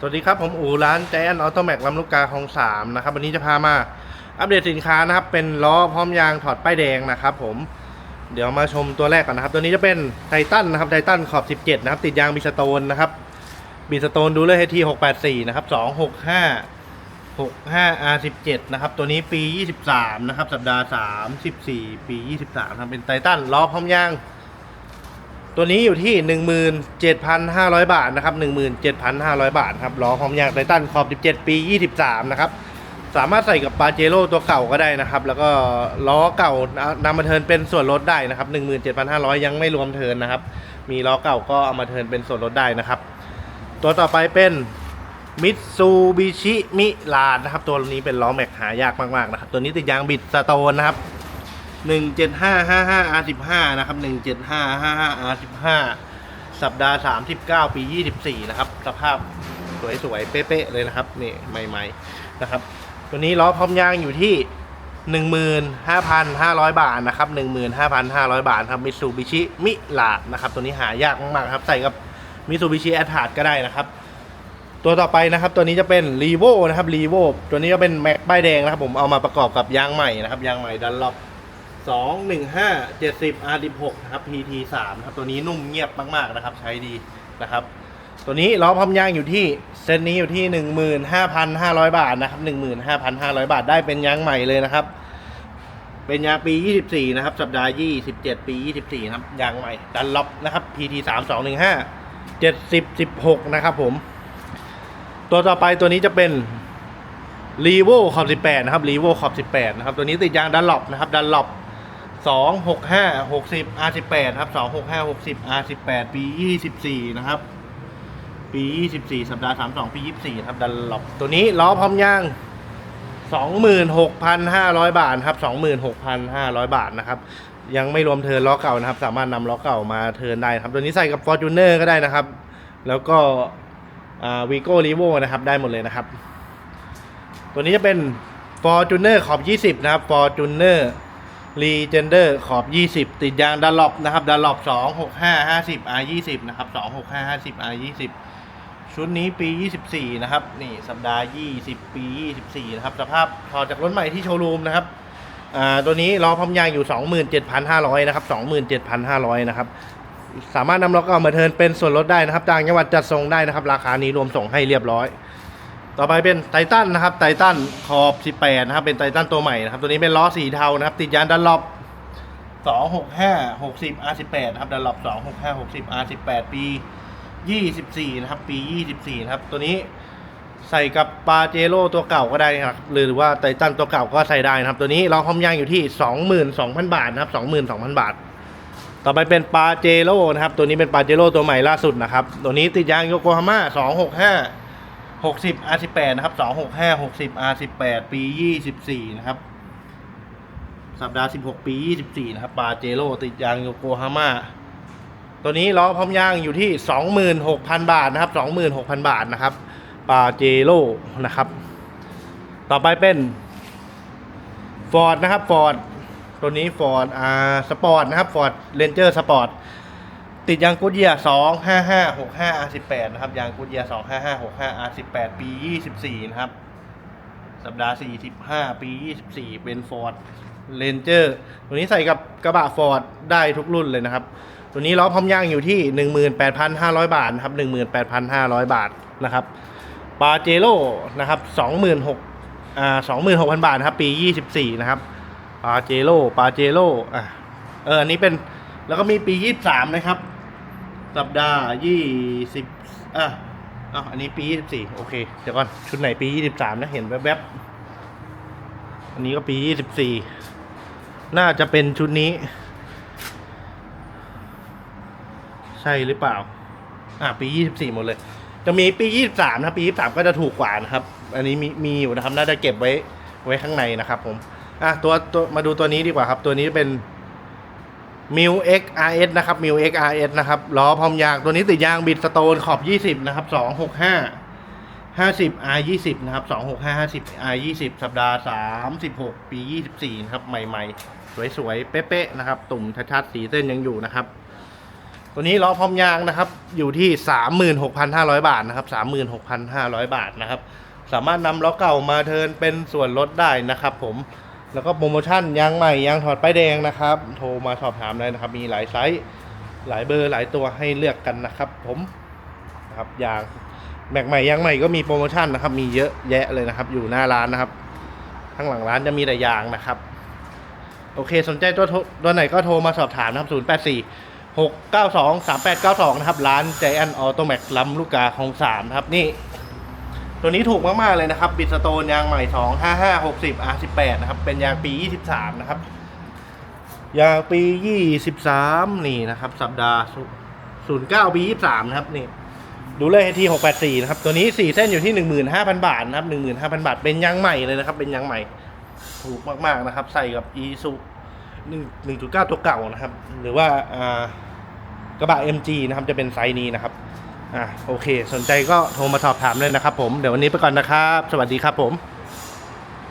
สวัสดีครับ ผมอู๋ร้านแจนออโตแม็กลำลูกกาคลองสามนะครับวันนี้จะพามาอัปเดตสินค้านะครับ เป็นล้อพร้อมยางถอดป้ายแดงนะครับ ผมเดี๋ยวมาชมตัวแรกก่อนนะครับ ตัวนี้จะเป็นไททันนะครับไททันขอบ 17 นะครับ ติดยางบิสโตนนะครับบิสโตนดูเลอร์เฮที684 นะครับ 265 65 R17 นะครับ ตัวนี้ปี 23 นะครับ สัปดาห์ 34 ปี 23ทำเป็นไททันล้อพร้อมยาง ตัวนี้อยู่ที่ 17,500 บาทนะครับ 17,500 บาทครับล้อพร้อมยางไททันขอบ 17 ปี 23 นะครับ สามารถใส่กับปาเจโร่ตัวเก่าก็ได้นะครับ แล้วก็ล้อเก่านำมาเทินเป็นส่วนลดได้นะครับ 17,500 ยังไม่รวมเทินนะครับ มีล้อเก่าก็เอามาเทินเป็นส่วนลดได้นะครับ ตัวต่อไปเป็นมิตซูบิชิมิลานนะครับ ตัวนี้เป็นล้อแม็กหายากมากๆนะครับ ตัวนี้ติดยางบิดสโตนนะครับ 17555 R15 นะครับ 17555 R15 สัปดาห์ 39 ปี 24 นะครับ สภาพสวยๆ เป๊ะๆ เลยนะครับ นี่ใหม่ๆ นะครับ ตัวนี้ล้อพร้อมยางอยู่ที่15,500 บาทนะครับ15,500 บาทครับมิซูบิชิมิลานะครับ ตัวนี้หายากมากๆครับ ใส่กับมิซูบิชิแอทาร์ดก็ได้นะครับ ตัวต่อไปนะครับ ตัวนี้จะเป็นรีโวนะครับรีโวตัวนี้ก็เป็นแม็กป้ายแดงนะครับ ผมเอามาประกอบกับยางใหม่นะครับ ยางใหม่ดันล็อก สองหนึ่งห้าเจ็ดสิบ R สิหกนะครับ PT สามครับ ตัวนี้นุ่มเงียบมากๆนะครับ ใช้ดีนะครับ ตัวนี้ล้อพับยางอยู่ที่เส้นนี้อยู่ที่หนึ่งหมื่นห้าพันห้าร้อยบาทนะครับหนึ่งหมื่นห้าพันห้าร้อยบาทได้เป็นยางใหม่เลยนะครับ เป็นยางปียี่สิบสี่นะครับ สัปดาห์ยี่สิบเจ็ดปียี่สิบสี่ครับ ยางใหม่ ดันล็อกนะครับ PT สามสองหนึ่งห้าเจ็ดสิบสิบหกนะครับผม ตัวต่อไปตัวนี้จะเป็นรีโวขอบ18 นะครับรีโวขอบ18 นะครับ ตัวนี้ติดยางดันล็อปนะครับดันล็อป 265 60 R18 ครับ 265 60 R18 ปี 24 นะครับ ปี 24 สัปดาห์ 32 ปี 24 ครับดันล็อตัวนี้ล้อพร้อมยาง26,500 บาทครับ 26,500 บาทนะครับ ยังไม่รวมเทิร์นล้อเก่านะครับ สามารถนำล้อเก่ามาเทิร์นได้ครับ ตัวนี้ใส่กับ Fortuner ก็ได้นะครับ แล้วก็วีโก้รีโวนะครับ ได้หมดเลยนะครับ ตัวนี้จะเป็น Fortuner ขอบ 20 นะครับ Fortuner Legender ขอบ 20 ติดยางดันล็อปนะครับดันล็อป265 50 R 20นะครับ265 50 R 20 ชุดนี้ปี 24 นะครับ นี่สัปดาห์ 20 ปี 24 นะครับ สภาพถอดจากรถใหม่ที่โชว์รูมนะครับอ่าตัวนี้ล้อพัมยางอยู่ 27,500 นะครับ 27,500 นะครับ สามารถนำล้อเก่ามาเทินเป็นส่วนลดได้นะครับต่างจังหวัดจัดส่งได้นะครับ ราคานี้รวมส่งให้เรียบร้อย ต่อไปเป็นไททันนะครับไททันขอบ 18 นะครับ เป็นไททันตัวใหม่นะครับ ตัวนี้เป็นล้อสีเทานะครับ ติดยางดันล็อป265 60 R18 นะครับ ดันล็อป265 60 R18 ปี 24 นะครับ ปี 24 นะครับ ตัวนี้ใส่กับปาเจโร่ตัวเก่าก็ได้นะครับ หรือว่าไททันตัวเก่าก็ใส่ได้นะครับ ตัวนี้เราพร้อมยางอยู่ที่ 22,000 บาทนะครับ 22,000 บาท ต่อไปเป็นปาเจโร่นะครับ ตัวนี้เป็นปาเจโร่ตัวใหม่ล่าสุดนะครับ ตัวนี้ติดยางโยโกฮาม่า265 60 R18 นะครับ 265 60 R18 ปี 24 นะครับ สัปดาห์ 16 ปี 24 นะครับปาเจโร่ติดยางโยโกฮาม่า ตัวนี้ล้อพร้อมยางอยู่ที่ 26,000 บาทนะครับ 26,000 บาทนะครับปาเจโร่นะครับ ต่อไปเป็นฟอร์ดนะครับฟอร์ดตัวนี้ฟอร์ดอ่าสปอร์ตนะครับฟอร์ ติดยางกูดเยียสองห้าห้าหกห้าอาสิบแปดนะครับ ยางกูดเยียสองห้าห้าหกห้าอาสิบแปดปียี่สิบสี่นะครับ สัปดาห์สี่สิบห้าปียี่สิบสี่เป็นฟอร์ดเรนเจอร์ตัวนี้ใส่กับกระบะฟอร์ดได้ทุกรุ่นเลยนะครับ ตัวนี้ล้อพร้อมยางอยู่ที่หนึ่งหมื่นแปดพันห้าร้อยบาทครับหนึ่งหมื่นแปดพันห้าร้อยบาทนะครับปาเจโร่นะครับสองหมื่นหกอ่าสองหมื่นหกพันบาทครับปียี่สิบสี่นะครับปาเจโร่ปาเจโร่อะเอออันนี้เป็นแล้วก็มีปียี่สิบสามนะครับ สัปดาห์ยี่สิบอะอ้าวอันนี้ปียี่สิบสี่โอเค เดี๋ยวก่อนชุดไหนปียี่สิบสามนะเห็นแวบๆ อันนี้ก็ปียี่สิบสี่น่าจะเป็นชุดนี้ ใช่หรือเปล่า อะปียี่สิบสี่หมดเลย จะมีปียี่สิบสามนะปียี่สิบสามก็จะถูกกว่านะครับ อันนี้มีมีอยู่นะครับ น่าจะเก็บไว้ไว้ข้างในนะครับผม อะตัวตัวมาดูตัวนี้ดีกว่าครับ ตัวนี้เป็น มิว XRS นะครับ มิว XRS นะครับ ล้อพร้อมยาง ตัวนี้ติดยางบิดสโตนขอบ 20 นะครับ 265 50 R 20นะครับ 265 50 R 20สัปดาห์ 36 ปี 24 นะครับ ใหม่ ๆ สวย ๆ เป๊ะ ๆ นะครับ ตุ่มชัดๆสีเส้นยังอยู่นะครับ ตัวนี้ล้อพร้อมยางนะครับ อยู่ที่ 36,500 บาทนะครับ 36,500 บาทนะครับ สามารถนำล้อเก่ามาเทินเป็นส่วนลดได้นะครับผม แล้วก็โปรโมชั่นยางใหม่ยางถอดป้ายแดงนะครับ โทรมาสอบถามได้นะครับ มีหลายไซส์หลายเบอร์หลายตัวให้เลือกกันนะครับ ผมนะครับยางแม็กใหม่ยางใหม่ก็มีโปรโมชั่นนะครับ มีเยอะแยะเลยนะครับ อยู่หน้าร้านนะครับข้างหลังร้านจะมีแต่ยางนะครับ โอเคสนใจตัวตัวไหนก็โทรมาสอบถามนะครับ 0 8 4 6 9 2 3 8 9 2 นะครับ ร้านใจแอนออโตแม็กลำลูกกาของสามครับนี่ ตัวนี้ถูกมาก ๆ เลยนะครับ บิดสโตนยางใหม่ 2 5 5 60 R18 นะครับ เป็นยางปี 23 นะครับ ยางปี 23 นี่นะครับ สัปดาห์ 09 ปี 23 นะครับ นี่ ดูเลยที684 นะครับ ตัวนี้ 4 เส้นอยู่ที่ 15,000 บาทนะครับ 15,000 บาท เป็นยางใหม่เลยนะครับ เป็นยางใหม่ ถูกมาก ๆ นะครับ ใส่กับ e s u 1.9 ตัวเก่านะครับ หรือว่าอ่า กระบะ MG นะครับ จะเป็นไซส์นี้นะครับ อะโอเค สนใจก็โทรมาสอบถามเลยนะครับผม เดี๋ยววันนี้ไปก่อนนะครับ สวัสดีครับผม